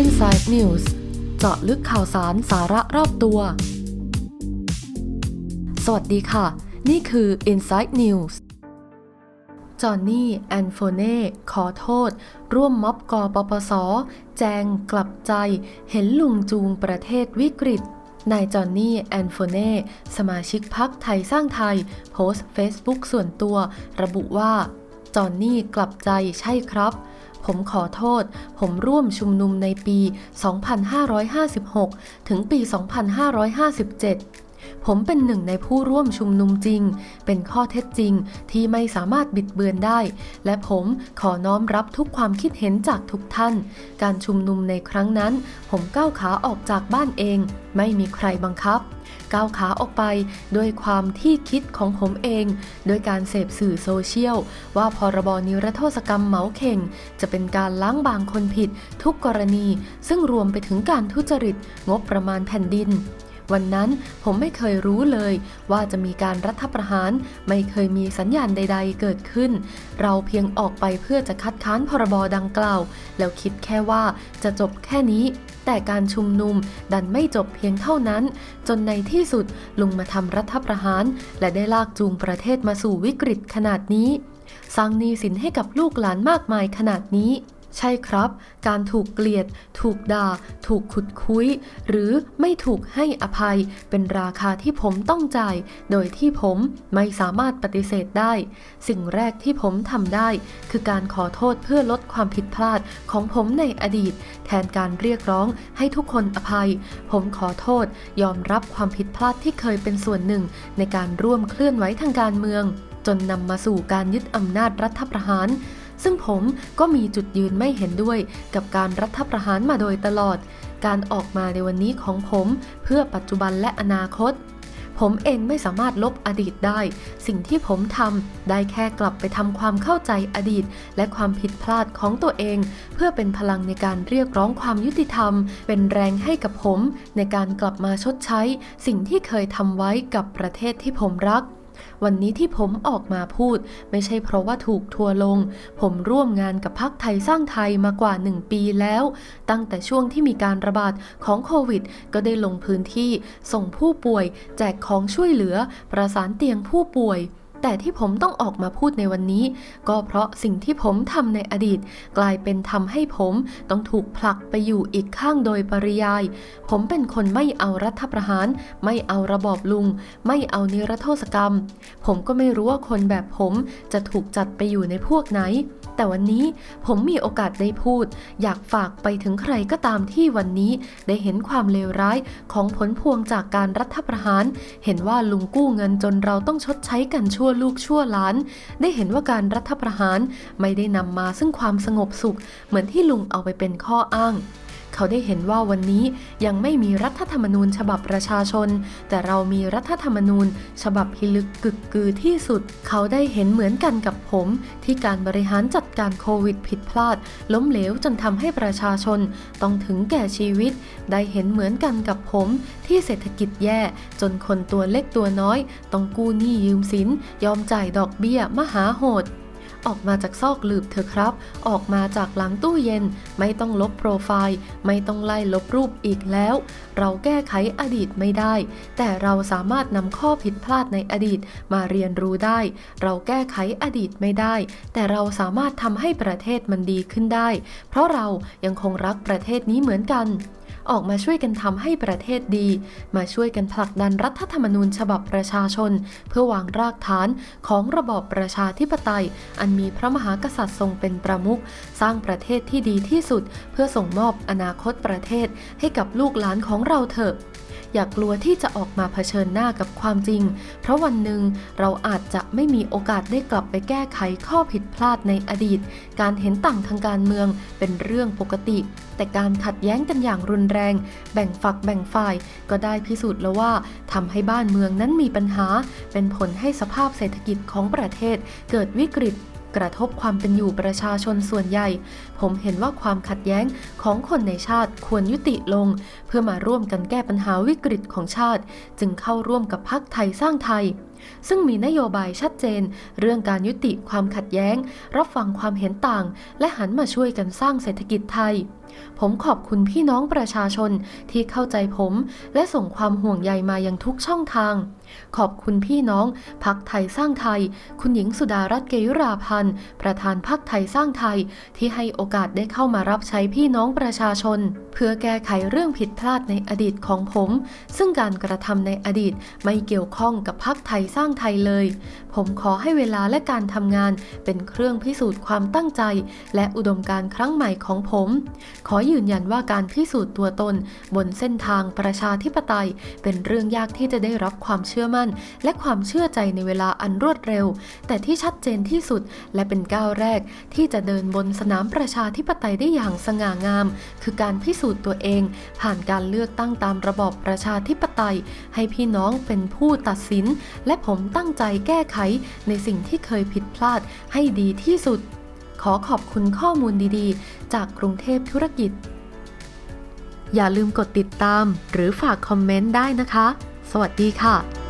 Inside News เจาะลึกข่าวสารสาระรอบตัว สวัสดีค่ะ นี่คือ Inside News จอห์นนี่ แอนโฟเน่ ขอโทษ ร่วมม็อบกปปส แจงกลับใจ เห็นลุงจูงประเทศวิกฤต นายจอห์นนี่ แอนโฟเน่ สมาชิกพักไทยสร้างไทย โพสต์เฟซบุ๊กส่วนตัว ระบุว่า จอห์นนี่กลับใจใช่ครับ ผมขอโทษ ผมร่วมชุมนุมในปี 2556 ถึงปี 2557 ผมเป็นหนึ่งในผู้ร่วมชุมนุมจริง เป็นข้อเท็จจริงที่ไม่สามารถบิดเบือนได้ และผมขอน้อมรับทุกความคิดเห็นจากทุกท่าน การชุมนุมในครั้งนั้น ผมก้าวขาออกจากบ้านเอง ไม่มีใครบังคับ ก้าวขาออกไปด้วยความที่คิดของผมเอง โดยการเสพสื่อโซเชียล ว่าพรบนิรโทษกรรมเหมาเข่ง จะเป็นการล้างบางคนผิด ทุกกรณี ซึ่งรวมไปถึงการทุจริตงบประมาณแผ่นดิน วันนั้นผมไม่เคยรู้เลยว่าจะมีการรัฐประหาร ไม่เคยมีสัญญาณใด ๆ เกิดขึ้น เราเพียงออกไปเพื่อจะคัดค้านพรบดังกล่าว แล้วคิดแค่ว่าจะจบแค่นี้ แต่การชุมนุมดันไม่จบเพียงเท่านั้น จนในที่สุดลุงมาทำรัฐประหาร และได้ลากจูงประเทศมาสู่วิกฤตขนาดนี้สร้างหนี้สินให้กับลูกหลานมากมายขนาดนี้ ใช่ครับ การถูกเกลียด ถูกด่า ถูกขุดคุย หรือไม่ถูกให้อภัย เป็นราคาที่ผมต้องจ่าย โดยที่ผมไม่สามารถปฏิเสธได้ สิ่งแรกที่ผมทำได้ คือการขอโทษเพื่อลดความผิดพลาดของผมในอดีต แทนการเรียกร้องให้ทุกคนอภัย ผมขอโทษ ยอมรับความผิดพลาดที่เคยเป็นส่วนหนึ่ง ในการร่วมเคลื่อนไหวทางการเมือง จนนำมาสู่การยึดอำนาจรัฐประหาร ซึ่งผมก็มีจุดยืนไม่เห็นด้วยกับการรัฐประหารมาโดยตลอด การออกมาในวันนี้ของผมเพื่อปัจจุบันและอนาคต ผมเองไม่สามารถลบอดีตได้ สิ่งที่ผมทำได้แค่กลับไปทำความเข้าใจอดีต และความผิดพลาดของตัวเอง เพื่อเป็นพลังในการเรียกร้องความยุติธรรม เป็นแรงให้กับผม ในการกลับมาชดใช้ สิ่งที่เคยทำไว้กับประเทศที่ผมรัก วันนี้ที่ผมออกมาพูด ไม่ใช่เพราะว่าถูกทัวร์ลง ผมร่วมงานกับพักไทยสร้างไทยมากว่า 1 ปีแล้ว ตั้งแต่ช่วงที่มีการระบาดของโควิด ก็ได้ลงพื้นที่ ส่งผู้ป่วย แจกของช่วยเหลือ ประสานเตียงผู้ป่วย แต่ที่ผมต้องออกมาพูดในวันนี้ ก็เพราะสิ่งที่ผมทำในอดีต กลายเป็นทำให้ผมต้องถูกผลักไปอยู่อีกข้างโดยปริยาย ผมเป็นคนไม่เอารัฐประหาร ไม่เอาระบอบลุง ไม่เอานิรโทษกรรม ผมก็ไม่รู้ว่าคนแบบผมจะถูกจัดไปอยู่ในพวกไหน แต่วันนี้ผมมีโอกาสได้พูด อยากฝากไปถึงใครก็ตามที่วันนี้ได้เห็นความเลวร้ายของผลพวงจากการรัฐประหาร เห็นว่าลุงกู้เงินจนเราต้องชดใช้กันชั่วลูกชั่วหลาน ได้เห็นว่าการรัฐประหารไม่ได้นำมาซึ่งความสงบสุข เหมือนที่ลุงเอาไปเป็นข้ออ้าง เขาได้เห็นว่าวันนี้ยังไม่มีรัฐธรรมนูญฉบับประชาชน แต่เรามีรัฐธรรมนูญ ฉบับพิลึกกึกกือที่สุด เขาได้เห็นเหมือนกันกับผม ที่การบริหารจัดการโควิดผิดพลาด ล้มเหลวจนทำให้ประชาชน ต้องถึงแก่ชีวิต ได้เห็นเหมือนกันกับผม ที่เศรษฐกิจแย่ จนคนตัวเล็กตัวน้อย ต้องกู้หนี้ยืมสิน ยอมจ่ายดอกเบี้ยมหาโหด ออกมาจากซอกหลืบเถอะครับ ออกมาจากหลังตู้เย็น ไม่ต้องลบโปรไฟล์ ไม่ต้องไล่ลบรูปอีกแล้ว เราแก้ไขอดีตไม่ได้ แต่เราสามารถนำข้อผิดพลาดในอดีตมาเรียนรู้ได้ เราแก้ไขอดีตไม่ได้ แต่เราสามารถทำให้ประเทศมันดีขึ้นได้ เพราะเรายังคงรักประเทศนี้เหมือนกัน ออกมาช่วยกันทำให้ประเทศดี มาช่วยกันผลักดันรัฐธรรมนูญฉบับประชาชน เพื่อวางรากฐานของระบอบประชาธิปไตย อันมีพระมหากษัตริย์ทรงเป็นประมุขสร้างประเทศที่ดีที่สุด เพื่อส่งมอบอนาคตประเทศให้กับลูกหลานของเราเถอะ อย่ากกลัวที่จะออกมาเผชิญหน้ากับความจริง เพราะวันหนึ่งเราอาจจะไม่มีโอกาสได้กลับไปแก้ไขข้อผิดพลาดในอดีต การเห็นต่างทางการเมืองเป็นเรื่องปกติ แต่การขัดแย้งกันอย่างรุนแรง แบ่งฝักแบ่งฝ่าย ก็ได้พิสูจน์แล้วว่าทำให้บ้านเมืองนั้นมีปัญหา เป็นผลให้สภาพเศรษฐกิจของประเทศเกิดวิกฤต กระทบความเป็นอยู่ประชาชนส่วนใหญ่ ผมเห็นว่าความขัดแย้งของคนในชาติควรยุติลง เพื่อมาร่วมกันแก้ปัญหาวิกฤตของชาติ จึงเข้าร่วมกับพักไทยสร้างไทย ซึ่งมีนโยบายชัดเจน เรื่องการยุติความขัดแย้ง รับฟังความเห็นต่าง และหันมาช่วยกันสร้างเศรษฐกิจไทย ผมขอบคุณพี่น้องประชาชนที่เข้าใจผม และส่งความห่วงใยมายังทุกช่องทาง ขอบคุณพี่น้องพักไทยสร้างไทย คุณหญิงสุดารัตน์เกยุราพันธ์ประธานพักไทยสร้างไทย ที่ให้โอกาสได้เข้ามารับใช้พี่น้องประชาชน เพื่อแก้ไขเรื่องผิดพลาดในอดีตของผม ซึ่งการกระทำในอดีตไม่เกี่ยวข้องกับพักไทยสร้างไทยเลย ผมขอให้เวลาและการทำงานเป็นเครื่องพิสูจน์ความตั้งใจ และอุดมการครั้งใหม่ของผม ขอยืนยันว่าการพิสูจน์ตัวตน บนเส้นทางประชาธิปไตย เป็นเรื่องยากที่จะได้รับความเชื่อมั่น และความเชื่อใจในเวลาอันรวดเร็ว แต่ที่ชัดเจนที่สุดและเป็นก้าวแรก ที่จะเดินบนสนามประชาธิปไตยได้อย่างสง่างาม คือการพิสูจน์ตัวเอง ผ่านการเลือกตั้งตามระบอบประชาธิปไตย ให้พี่น้องเป็นผู้ตัดสินและผมตั้งใจแก้ไขในสิ่งที่เคยผิดพลาดให้ดีที่สุด ขอขอบคุณข้อมูลดีๆ จากกรุงเทพธุรกิจ อย่าลืมกดติดตามหรือฝากคอมเมนต์ได้นะคะ สวัสดีค่ะ